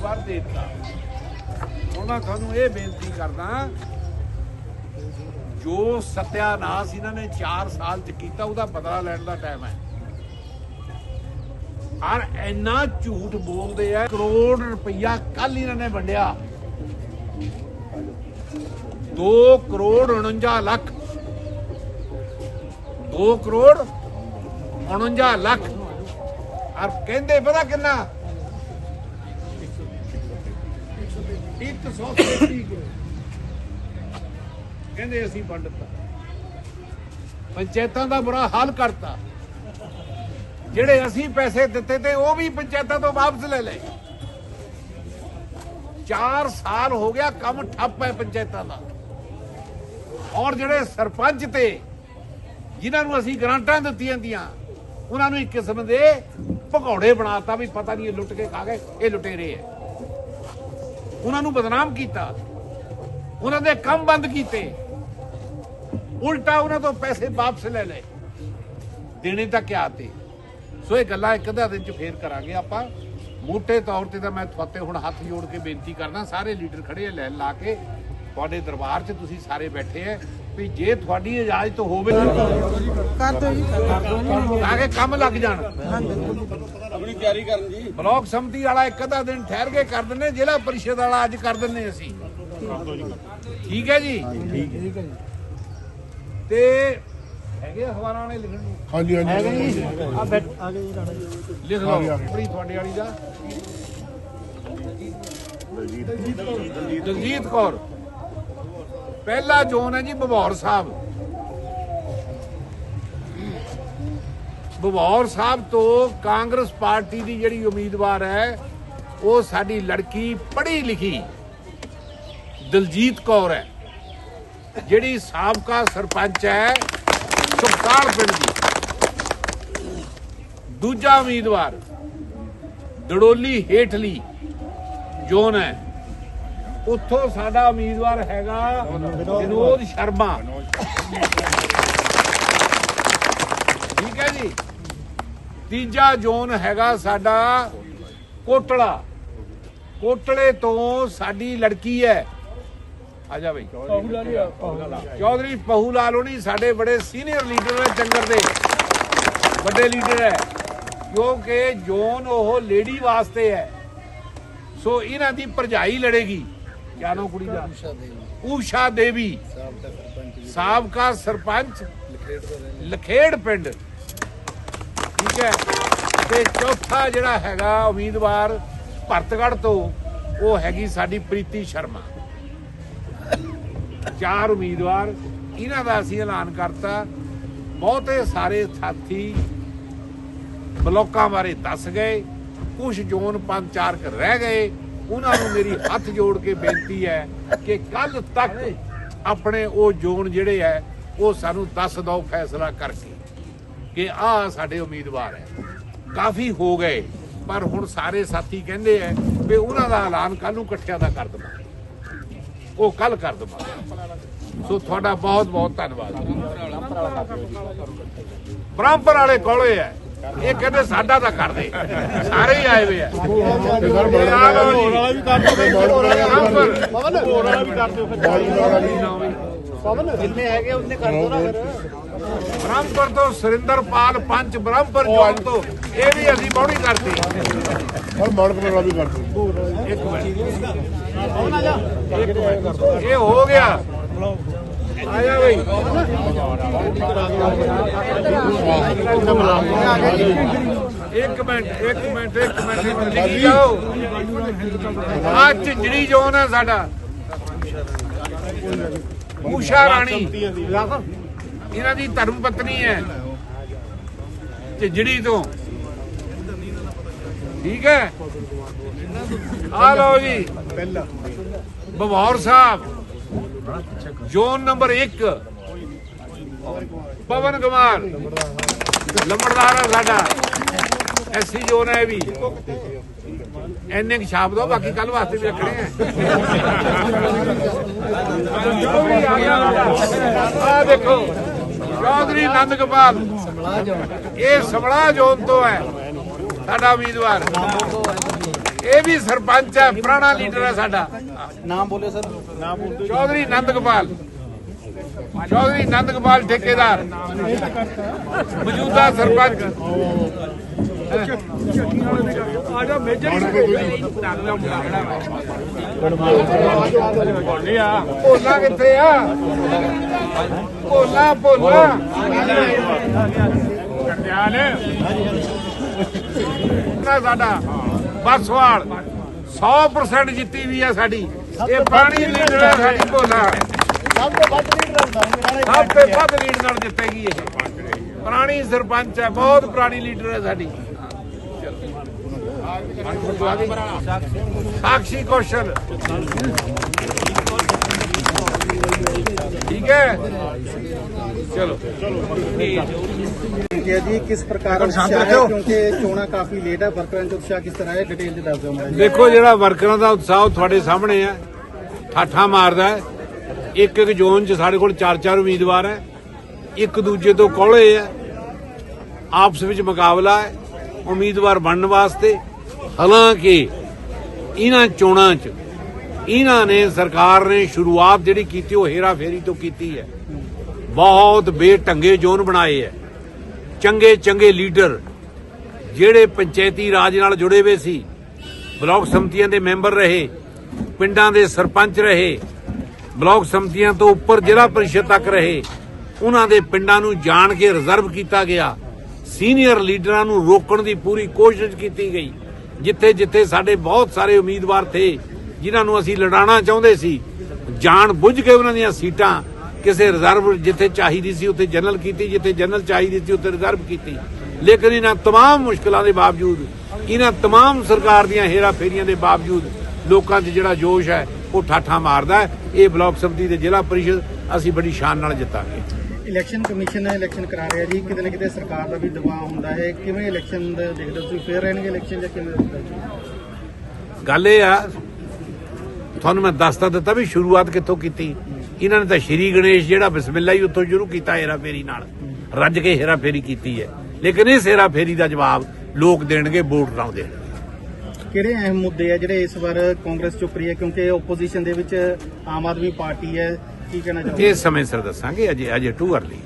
ਉਮੀਦਵਾਰ ਦੇ ਦਿੱਤਾ। ਹੁਣ ਮੈਂ ਤੁਹਾਨੂੰ ਇਹ ਬੇਨਤੀ ਕਰਦਾ ਜੋ ਸਤਿਆਨਾਸ਼ ਇਹਨਾਂ ਨੇ 4 ਸਾਲ ਚ ਕੀਤਾ, ਉਹਦਾ ਬਦਲਾ ਲੈਣ ਦਾ ਟਾਈਮ ਹੈ। ਔਰ ਇੰਨਾ ਝੂਠ ਬੋਲਦੇ ਆ, ਕਰੋੜ ਰੁਪਈਆ ਕੱਲ ਇਹਨਾਂ ਨੇ ਵੰਡਿਆ। 2 ਕਰੋੜ 49 ਲੱਖ। 2 ਕਰੋੜ 49 ਲੱਖ। ਔਰ ਕਹਿੰਦੇ ਪਤਾ ਕਿੰਨਾ? 130 ਕਰੋੜ। ਕਹਿੰਦੇ ਅਸੀਂ ਵੰਡਤਾ ਪੰਚਾਇਤਾਂ ਦਾ ਬੁਰਾ ਹਾਲ ਕਰਤਾ। ਜਿਹੜੇ ਅਸੀਂ ਪੈਸੇ ਦਿੱਤੇ ਤੇ ਉਹ ਵੀ ਪੰਚਾਇਤਾਂ ਤੋਂ ਵਾਪਸ ਲੈ ਲਏ। 4 ਸਾਲ ਹੋ ਗਿਆ ਕੰਮ ਠੱਪ ਹੈ ਪੰਚਾਇਤਾਂ ਦਾ। ਔਰ ਜਿਹੜੇ ਸਰਪੰਚ ਤੇ ਜਿਨ੍ਹਾਂ ਨੂੰ ਅਸੀਂ ਗ੍ਰਾਂਟਾਂ ਦਿੱਤੀਆਂ ਦੀਆਂ, ਉਹਨਾਂ ਨੂੰ ਇੱਕ ਕਿਸਮ ਦੇ ਭਗੌੜੇ ਬਣਾਤਾ ਵੀ ਪਤਾ ਨਹੀਂ ਇਹ ਲੁੱਟ ਕੇ ਖਾ ਗਏ, ਇਹ ਲੁਟੇਰੇ ਹੈ। ਉਹਨਾਂ ਨੂੰ ਬਦਨਾਮ ਕੀਤਾ। ਉਹਨਾਂ ਦੇ ਕੰਮ ਬੰਦ ਕੀਤੇ। ਉਲਟਾ ਉਹਨਾਂ ਤੋਂ ਪੈਸੇ ਵਾਪਸ ਲੈ ਲਏ। ਦੇਣੇ ਤਾਂ ਕਿਆ ਤੇ। ਸੋ ਇਹ ਗੱਲਾਂ ਇੱਕ ਅੱਧਾ ਦਿਨ ਚ ਫੇਰ ਕਰਾਂਗੇ ਆਪਾਂ। ਮੋٹے ਤੌਰ ਤੇ ਤਾਂ ਮੈਂ ਤੁਹਾਤੇ ਹੁਣ ਹੱਥ ਜੋੜ ਕੇ ਬੇਨਤੀ ਕਰਦਾ ਸਾਰੇ ਲੀਡਰ ਖੜੇ ਆ ਲੈਣ ਲਾ ਕੇ। ਤੁਹਾਡੇ ਦਰਬਾਰ 'ਚ ਤੁਸੀਂ ਸਾਰੇ ਬੈਠੇ ਆ ਵੀ ਜੇ ਤੁਹਾਡੀ ਇਜਾਜ਼ਤ ਹੋਵੇ ਕਰ ਦਿਓ ਜੀ ਕਰ ਦਿਓ ਜੀ। ਤਾਂ ਕਿ ਕੰਮ ਲੱਗ ਜਾਣ। ਤਿਆਰੀ ਕਰਨ ਜੀ। ਬਲਾਕ ਸੰਮਤੀ ਵਾਲਾ ਇੱਕ ਅੱਧਾ ਦਿਨ ਠਹਿਰ ਕੇ ਕਰ ਦਿੰਨੇ ਜ਼ਿਲ੍ਹਾ ਪਰਿਸ਼ਦ ਵਾਲਾ ਅੱਜ ਕਰ ਦਿੰਨੇ ਅਸੀਂ। ਠੀਕ ਹੈ ਜੀ? ਠੀਕ ਹੈ। ਜੀ ਤੇ ਹੈਗੇ ਅਖਬਾਰਾਂ ਵਾਲੇ ਲਿਖਣ ਨੂੰ? ਹਾਂਜੀ ਹਾਂਜੀ। ਆ ਬੈਠ ਆ ਗਏ ਜੀ ਰਾਣਾ ਜੀ। ਲਿਖ ਲਓ ਆਪਣੀ ਤੁਹਾਡੇ ਵਾਲੀ ਦਾ। ਦਲਜੀਤ ਕੌਰ। ਪਹਿਲਾ ਜ਼ੋਨ ਹੈ ਜੀ ਬਭੌਰ ਸਾਹਿਬ। ਬਭੌਰ ਸਾਹਿਬ ਤੋਂ ਕਾਂਗਰਸ ਪਾਰਟੀ ਦੀ ਜਿਹੜੀ ਉਮੀਦਵਾਰ ਹੈ ਉਹ ਸਾਡੀ ਲੜਕੀ ਪੜ੍ਹੀ ਲਿਖੀ ਦਲਜੀਤ ਕੌਰ ਹੈ। ਜਿਹੜੀ ਸਾਬਕਾ ਸਰਪੰਚ ਹੈ ਸੁਖਤਾਲ ਪਿੰਡ ਦੀ। ਦੂਜਾ ਉਮੀਦਵਾਰ ਦੜੋਲੀ ਹੇਠਲੀ ਜ਼ੋਨ ਹੈ। ਉੱਥੋਂ ਸਾਡਾ ਉਮੀਦਵਾਰ ਹੈਗਾ ਵਿਨੋਦ ਸ਼ਰਮਾ ਠੀਕ ਹੈ ਜੀ ਤੀਜਾ ਜ਼ੋਨ ਹੈਗਾ ਸਾਡਾ ਕੋਟਲਾ। ਕੋਟਲੇ ਤੋਂ ਸਾਡੀ ਲੜਕੀ ਹੈ। ਆ ਜਾ ਬਈ। ਚੌਧਰੀ ਪਹੂ ਲਾਲ ਹੋਣੀ ਸਾਡੇ ਬੜੇ ਸੀਨੀਅਰ ਲੀਡਰ ਨੇ ਜੰਗਰ ਦੇ। ਵੱਡੇ ਲੀਡਰ ਹੈ। ਕਿਉਂਕਿ ਜੋਨ ਉਹ ਲੇਡੀ ਵਾਸਤੇ ਹੈ। ਸੋ ਇਹਨਾਂ ਦੀ ਭਰਜਾਈ ਲੜੇਗੀ। ਕਿਆ ਕੁੜੀ ਦਾ? ਊਸ਼ਾ ਦੇਵੀ। ਸਾਬਕਾ ਸਰਪੰਚ ਲਖੇੜ ਪਿੰਡ। ਠੀਕ ਹੈ। ਤੇ ਚੌਥਾ ਜਿਹੜਾ ਹੈਗਾ ਉਮੀਦਵਾਰ ਭਰਤਗੜ ਤੋਂ, ਉਹ ਹੈਗੀ ਸਾਡੀ ਪ੍ਰੀਤੀ ਸ਼ਰਮਾ। ਚਾਰ ਉਮੀਦਵਾਰ, ਇਹਨਾਂ ਦਾ ਅਸੀਂ ਐਲਾਨ ਕਰਤਾ। ਬਹੁਤੇ ਸਾਰੇ ਸਾਥੀ ਬਲੋਕਾਂ ਬਾਰੇ ਦੱਸ ਗਏ। ਕੁਝ ਜ਼ੋਨ ਪੰਜ ਚਾਰ ਕੁ ਰਹਿ ਗਏ। ਉਹਨਾਂ ਨੂੰ ਮੇਰੀ ਹੱਥ ਜੋੜ ਕੇ ਬੇਨਤੀ ਹੈ ਕਿ ਕੱਲ ਤੱਕ ਆਪਣੇ ਉਹ ਜ਼ੋਨ ਜਿਹੜੇ ਹੈ, ਉਹ ਸਾਨੂੰ ਦੱਸ ਦਿਓ ਫੈਸਲਾ ਕਰਕੇ। ਕਿ ਆਹ ਸਾਡੇ ਉਮੀਦਵਾਰ ਹੈ। ਕਾਫੀ ਹੋ ਗਏ ਪਰ ਹੁਣ ਸਾਰੇ ਸਾਥੀ ਕਹਿੰਦੇ ਐ ਵੀ ਉਹਨਾਂ ਦਾ ਐਲਾਨ ਕੱਲ ਨੂੰ ਇਕੱਠਿਆਂ ਦਾ ਕਰ ਦਵਾਂਗੇ। ਉਹ ਕੱਲ ਕਰ ਦਵਾਂਗੇ। ਸੋ ਤੁਹਾਡਾ ਬਹੁਤ ਬਹੁਤ ਧੰਨਵਾਦ। ਬ੍ਰਹਮਪੁਰ ਵਾਲੇ ਕੋਲੇ ਐ ਇਹ ਕਹਿੰਦੇ ਸਾਡਾ ਤਾਂ ਕਰ ਦੇ ਸਾਰੇ ਹੀ ਆਏ ਹੋਏ ਆ। ਪਵਨ ਹੋਰ ਵਾਲਾ ਵੀ ਕਰ ਦਿਓ ਫਿਰ। ਪਵਨ ਜਿੰਨੇ ਹੈਗੇ ਉਹਨੇ ਕਰ ਦਿਓ ਨਾ ਫਿਰ। ਬ੍ਰਹਮਪੁਰ ਤੋਂ ਸੁਰਿੰਦਰਪਾਲ ਪੰਚ ਬ੍ਰਹਮਪੁਰ ਜੋਨ ਤੋਂ। ਇਹ ਵੀ ਅਸੀਂ ਬੌੜੀ ਕਰਤੀ। ਪਰ ਮਾਨਕ ਵਾਲਾ ਵੀ ਕਰ ਦਿਓ। ਇੱਕ ਮਿੰਟ। ਇਹ ਹੋ ਗਿਆ। ਆ ਜਾ ਬਈ। ਇੱਕ ਮਿੰਟ ਇੱਕ ਮਿੰਟ ਇੱਕ ਮਿੰਟ। ਲਿਖੀ ਜਾਓ। ਆ ਝਿੰਜੜੀ ਜ਼ੋਨ ਹੈ ਸਾਡਾ। ਊਸ਼ਾ ਰਾਣੀ। ਇਹਨਾਂ ਦੀ ਧਰਮ ਪਤਨੀ ਹੈ। ਝਿੰਜੜੀ ਤੋਂ ਠੀਕ ਹੈ? ਆ ਲਓ ਜੀ। ਬਵੌਰ ਸਾਹਿਬ, ਜ਼ੋਨ ਨੰਬਰ 1 ਪਵਨ ਕੁਮਾਰ, ਲੰਬੜਦਾਰ ਹੈ ਸਾਡਾ। ਐਸੀ ਜ਼ੋਨ ਹੈ ਵੀ। ਐਨੇ ਕੁ ਛਾਪ ਦੋ ਬਾਕੀ ਕੱਲ ਵਾਸਤੇ ਵੀ ਰੱਖਣੇ ਆ। ਆ ਦੇਖੋ। ਚੌਧਰੀ ਨੰਦ ਗੋਪਾਲ ਇਹ ਸਮਲਾ ਜ਼ੋਨ ਤੋਂ ਹੈ ਸਾਡਾ ਉਮੀਦਵਾਰ। ਇਹ ਵੀ ਸਰਪੰਚ ਹੈ ਪੁਰਾਣਾ ਲੀਡਰ ਹੈ ਸਾਡਾ। ਨਾਮ ਬੋਲੇ ਸਰ। ਨਾਮ ਚੌਧਰੀ ਨੰਦਗੋਪਾਲ। ਚੌਧਰੀ ਨੰਦਗੋਪਾਲ ਠੇਕੇਦਾਰ। ਮੌਜੂਦਾ ਸਰਪੰਚ। ਭੋਲਾ ਕਿੱਥੇ ਆ ਭੋਲਾ ਭੋਲਾ ਕੰਡਿਆਲ ਨਾ ਸਾਡਾ ਬਸਵਾਲ 100% ਜਿੱਤੀ ਵੀ ਆ ਸਾਡੀ। ਇਹ ਪਾਣੀ ਲੀਡਰ ਹੈ ਸਾਡੀ ਭੋਲਾ। ਸਭ ਤੋਂ ਵੱਧ ਲੀਡਰ ਬਣਾਉਂਗੇ ਸਭ ਤੋਂ ਵੱਧ ਲੀਡ ਨਾਲ ਜਿੱਤੇਗੀ ਇਹ। ਪੁਰਾਣੀ ਸਰਪੰਚ ਹੈ ਬਹੁਤ ਪੁਰਾਣੀ ਲੀਡਰ ਹੈ ਸਾਡੀ। ਕੌਸ਼ਲ। ਠੀਕ ਹੈ? ਚਲੋ। ਕਿ ਜੀ ਕਿਸ ਪ੍ਰਕਾਰ ਕਿਉਂਕਿ ਚੋਣਾਂ ਕਾਫੀ ਲੇਟ ਹੈ ਵਰਕਰਾਂ ਦਾ ਉਤਸ਼ਾਹ ਕਿਸ ਤਰ੍ਹਾਂ ਹੈ? ਡਿਟੇਲ ਚ ਦੱਸ ਦਿਓ ਮੈਨੂੰ ਦੇਖੋ ਜਿਹੜਾ ਵਰਕਰਾਂ ਦਾ ਉਤਸ਼ਾਹ ਤੁਹਾਡੇ ਸਾਹਮਣੇ ਹੈ। ਠਾਠਾ ਮਾਰਦਾ ਹੈ। ਇੱਕ ਇੱਕ ਜ਼ੋਨ 'ਚ ਸਾਡੇ ਕੋਲ ਚਾਰ ਚਾਰ ਉਮੀਦਵਾਰ ਹੈ। ਇੱਕ ਦੂਜੇ ਤੋਂ ਕੋਲੇ ਹੈ। ਆਪਸ ਵਿੱਚ ਮੁਕਾਬਲਾ ਹੈ। ਉਮੀਦਵਾਰ ਬਣਨ ਵਾਸਤੇ ਹਾਲਾਂਕਿ ਇਹਨਾਂ ਚੋਣਾਂ 'ਚ ਇਹਨਾਂ ਨੇ ਸਰਕਾਰ ਨੇ ਸ਼ੁਰੂਆਤ ਜਿਹੜੀ ਕੀਤੀ ਉਹ ਹੇਰਾ ਫੇਰੀ ਤੋਂ ਕੀਤੀ ਹੈ। ਬਹੁਤ ਬੇਢੰਗੇ ਜ਼ੋਨ ਬਣਾਏ ਹੈ। ਚੰਗੇ ਚੰਗੇ ਲੀਡਰ ਜਿਹੜੇ ਪੰਚਾਇਤੀ ਰਾਜ ਨਾਲ ਜੁੜੇ ਹੋਏ ਸੀ, ਬਲਾਕ ਸੰਮਤੀਆਂ ਦੇ ਮੈਂਬਰ ਰਹੇ, ਪਿੰਡਾਂ ਦੇ ਸਰਪੰਚ ਰਹੇ, ਬਲਾਕ ਸੰਮਤੀਆਂ ਤੋਂ ਉੱਪਰ ਜ਼ਿਲ੍ਹਾ ਪਰਿਸ਼ਦ ਤੱਕ ਰਹੇ, ਉਹਨਾਂ ਦੇ ਪਿੰਡਾਂ ਨੂੰ ਜਾਣ ਕੇ ਰਿਜ਼ਰਵ ਕੀਤਾ ਗਿਆ। ਸੀਨੀਅਰ ਲੀਡਰਾਂ ਨੂੰ ਰੋਕਣ ਦੀ ਪੂਰੀ ਕੋਸ਼ਿਸ਼ ਕੀਤੀ ਗਈ। ਜਿੱਥੇ ਜਿੱਥੇ ਸਾਡੇ ਬਹੁਤ ਸਾਰੇ ਉਮੀਦਵਾਰ ਥੇ ਜਿਨ੍ਹਾਂ ਨੂੰ ਅਸੀਂ ਲੜਾਉਣਾ ਚਾਹੁੰਦੇ ਸੀ ਜਾਣ ਬੁੱਝ ਕੇ ਉਹਨਾਂ ਦੀਆਂ ਸੀਟਾਂ ਕਿਸੇ ਰਿਜ਼ਰਵ ਜਿੱਥੇ ਚਾਹੀਦੀ ਸੀ ਉੱਥੇ ਜਨਰਲ ਕੀਤੀ ਜਿੱਥੇ ਜਨਰਲ ਚਾਹੀਦੀ ਸੀ ਉੱਥੇ ਰਿਜ਼ਰਵ ਕੀਤੀ ਲੇਕਿਨ ਇਹਨਾਂ तमाम ਮੁਸ਼ਕਲਾਂ ਦੇ ਬਾਵਜੂਦ ਇਹਨਾਂ तमाम ਸਰਕਾਰ ਦੀਆਂ ਹੇਰਾ ਫੇਰੀਆਂ ਦੇ ਬਾਵਜੂਦ ਲੋਕਾਂ 'ਚ ਜਿਹੜਾ ਜੋਸ਼ ਹੈ ਉਹ ਠਾਠਾ ਮਾਰਦਾ ਹੈ ਇਹ ਬਲਾਕ ਸੰਮਤੀ ਦੇ ਜ਼ਿਲ੍ਹਾ ਪਰਿਸ਼ਦ ਅਸੀਂ ਬੜੀ ਸ਼ਾਨ ਨਾਲ ਜਿੱਤਾਂਗੇ ਇਲੈਕਸ਼ਨ ਕਮਿਸ਼ਨ ਨੇ ਇਲੈਕਸ਼ਨ ਕਰਾ ਰਿਹਾ ਜੀ ਕਿਤੇ ਨਾ ਕਿਤੇ ਸਰਕਾਰ ਦਾ ਵੀ ਦਬਾਅ ਹੁੰਦਾ ਹੈ। ਕਿਵੇਂ ਇਲੈਕਸ਼ਨ ਦਾ ਦੇਖਦੇ ਤੁਸੀਂ ਫੇਰ ਰਹਿਣਗੇ ਇਲੈਕਸ਼ਨ ਜਾਂ ਕਿਵੇਂ ਗੱਲ ਇਹ ਆ ਤੁਹਾਨੂੰ ਮੈਂ ਦੱਸਤਾ ਦਿੱਤਾ ਵੀ ਸ਼ੁਰੂਆਤ ਕਿੱਥੋਂ ਕੀਤੀ? ਇਹਨਾਂ ਨੇ ਤਾਂ ਸ਼੍ਰੀ ਗਣੇਸ਼ ਜਿਹੜਾ ਬਿਸਮਿਲ੍ਲਾ ਹੀ ਉੱਥੋਂ ਸ਼ੁਰੂ ਕੀਤਾ ਹੇਰਾ ਫੇਰੀ ਨਾਲ। ਰੱਜ ਕੇ ਹੇਰਾ ਫੇਰੀ ਕੀਤੀ ਹੈ। ਲੇਕਿਨ ਇਸ ਹੇਰਾ ਫੇਰੀ ਦਾ ਜਵਾਬ ਲੋਕ ਦੇਣਗੇ ਵੋਟ ਨਾਲ ਦੇਣਗੇ ਕਿਹੜੇ ਅਹਿਮ ਮੁੱਦੇ ਆ ਜਿਹੜੇ ਇਸ ਵਾਰ ਕਾਂਗਰਸ ਚੁੱਕ ਰਹੀ ਹੈ? ਕਿਉਂਕਿ ਆਪੋਜੀਸ਼ਨ ਦੇ ਵਿੱਚ ਆਮ ਆਦਮੀ ਪਾਰਟੀ ਹੈ ਕੀ ਕਹਿਣਾ ਚਾਹੁੰਦੇ ਇਹ ਸਮੇਂ ਸਿਰ ਦੱਸਾਂਗੇ ਅਜੇ ਅਜੇ ਟੂ ਅਰਲੀ